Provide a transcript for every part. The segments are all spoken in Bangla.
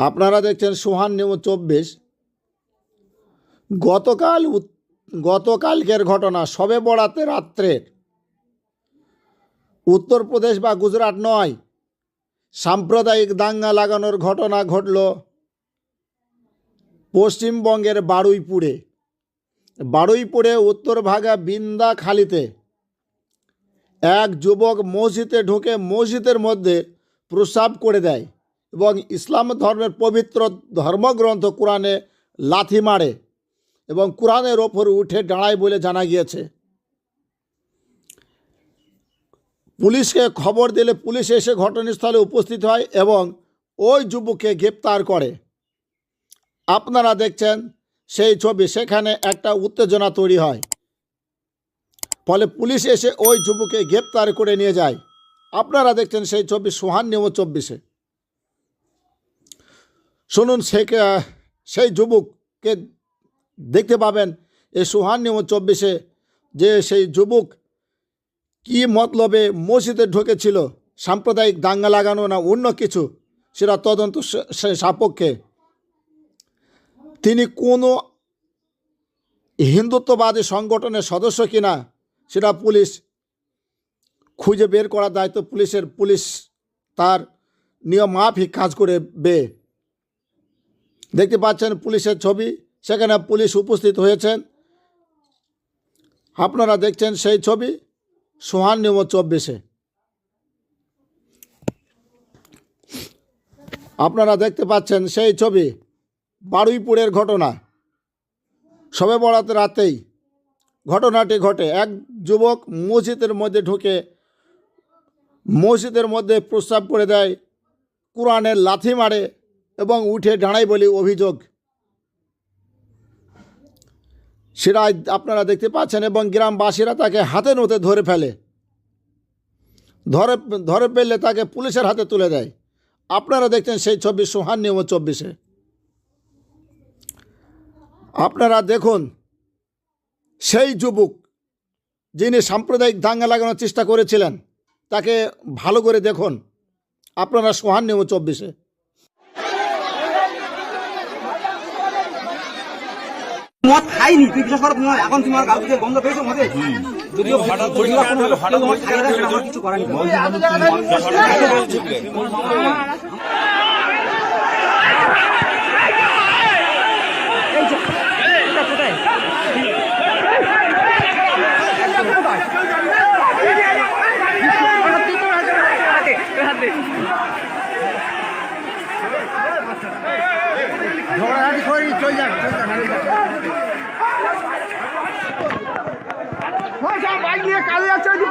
আপনারা দেখছেন সোহান নিউজ চব্বিশ। গতকাল গতকালকের ঘটনা, সবে বড়াতে রাত্রের। উত্তরপ্রদেশ বা গুজরাট নয়, সাম্প্রদায়িক দাঙ্গা লাগানোর ঘটনা ঘটল পশ্চিমবঙ্গের বারুইপুরে। বারুইপুরে উত্তর ভাগা বিন্দাখালিতে এক যুবক মসজিদে ঢুকে মসজিদের মধ্যে প্রস্রাব করে দেয়। এবং ইসলাম ধর্মের পবিত্র ধর্মগ্রন্থ কোরআনে লাথি মারে এবং কোরআনের ওপর উঠে দাঁড়ায় বলে জানা গিয়েছে। পুলিশকে খবর দিলে পুলিশ এসে ঘটনাস্থলে উপস্থিত হয় এবং ওই যুবককে গ্রেপ্তার করে। আপনারা দেখছেন সেই ছবি, সেখানে একটা উত্তেজনা তৈরি হয়। ফলে পুলিশ এসে ওই যুবককে গ্রেপ্তার করে নিয়ে যায়। আপনারা দেখছেন সেই ছবি, সোহান নিয়ম চব্বিশে। শুনুন, সে সেই যুবককে দেখতে পাবেন এই সোহান নিয়ম চব্বিশে, যে সেই যুবক কি মতলবে মসজিদে ঢুকেছিল, সাম্প্রদায়িক দাঙ্গা লাগানো না অন্য কিছু, সেটা তদন্ত সে- সে তিনি কোনো হিন্দুত্ববাদী সংগঠনের সদস্য কিনা, সেটা পুলিশ খুঁজে বের করার দায়িত্ব পুলিশের, পুলিশ তার নিয়ম মাফিক কাজ করে বে দেখতে পাচ্ছেন পুলিশের ছবি, সেখানে পুলিশ উপস্থিত হয়েছেন। আপনারা দেখছেন সেই ছবি, সোহান নিয়ম চব্বিশে। আপনারা দেখতে পাচ্ছেন সেই ছবি, বারুইপুরের ঘটনা। সবে বরাতে রাতেই ঘটনাটি ঘটে। এক যুবক মসজিদের মধ্যে ঢুকে, মসজিদের মধ্যে প্রস্রাব করে দেয়, কোরআনের লাথি মারে উঠে দাঁড়ায় বলে অভিযোগ। সেটা আপনারা দেখতে পাচ্ছেন এবং গ্রামবাসীরা তাকে হাতে নতে ধরে ফেলে। ধরে ধরে ফেললে তাকে পুলিশের হাতে তুলে দেয়। আপনারা দেখছেন সেই ছবি সোহান নিয়ম চব্বিশে। আপনারা দেখুন, সেই যুবক যিনি সাম্প্রদায়িক দাঙ্গা লাগানোর চেষ্টা করেছিলেন, তাকে ভালো করে দেখুন। আপনারা সোহান নিয়ম চব্বিশে। মদ খাইনি তুই বিশ্বাস করো নয় এখন তোমার গাল থেকে গন্ধ পেয়েছ মদে যদিও যদিও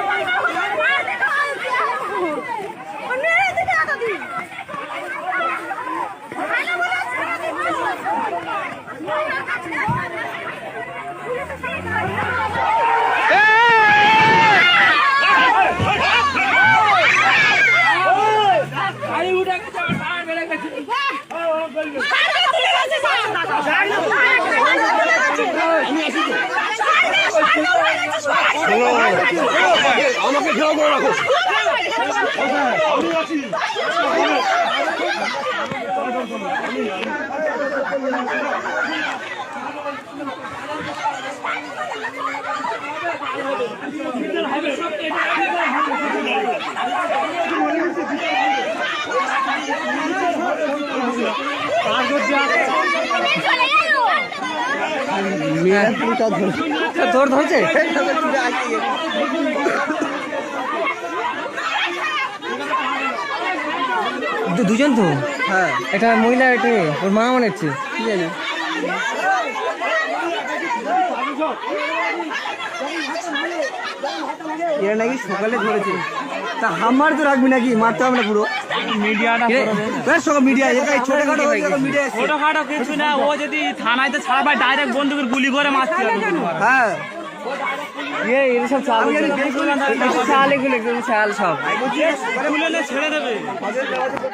কিছু ঘেরাও। চলো চলো চলো চলো তোর ধরছে দুজন তো? হ্যাঁ। এটা মহিলা এটা ওর মা মনে হচ্ছে? কি জানি? এরা নাকি সকালে ধরেছে। তা হামার তো রাখবি নাকি? মারতে হবে না পুরো? ছোটখাটো কিছু না ও যদি থানায় তো ছাড়া পায় ডাইরেক্ট বন্দুকের গুলি করে মারতে হ্যাঁ। ছেড়ে দেবে?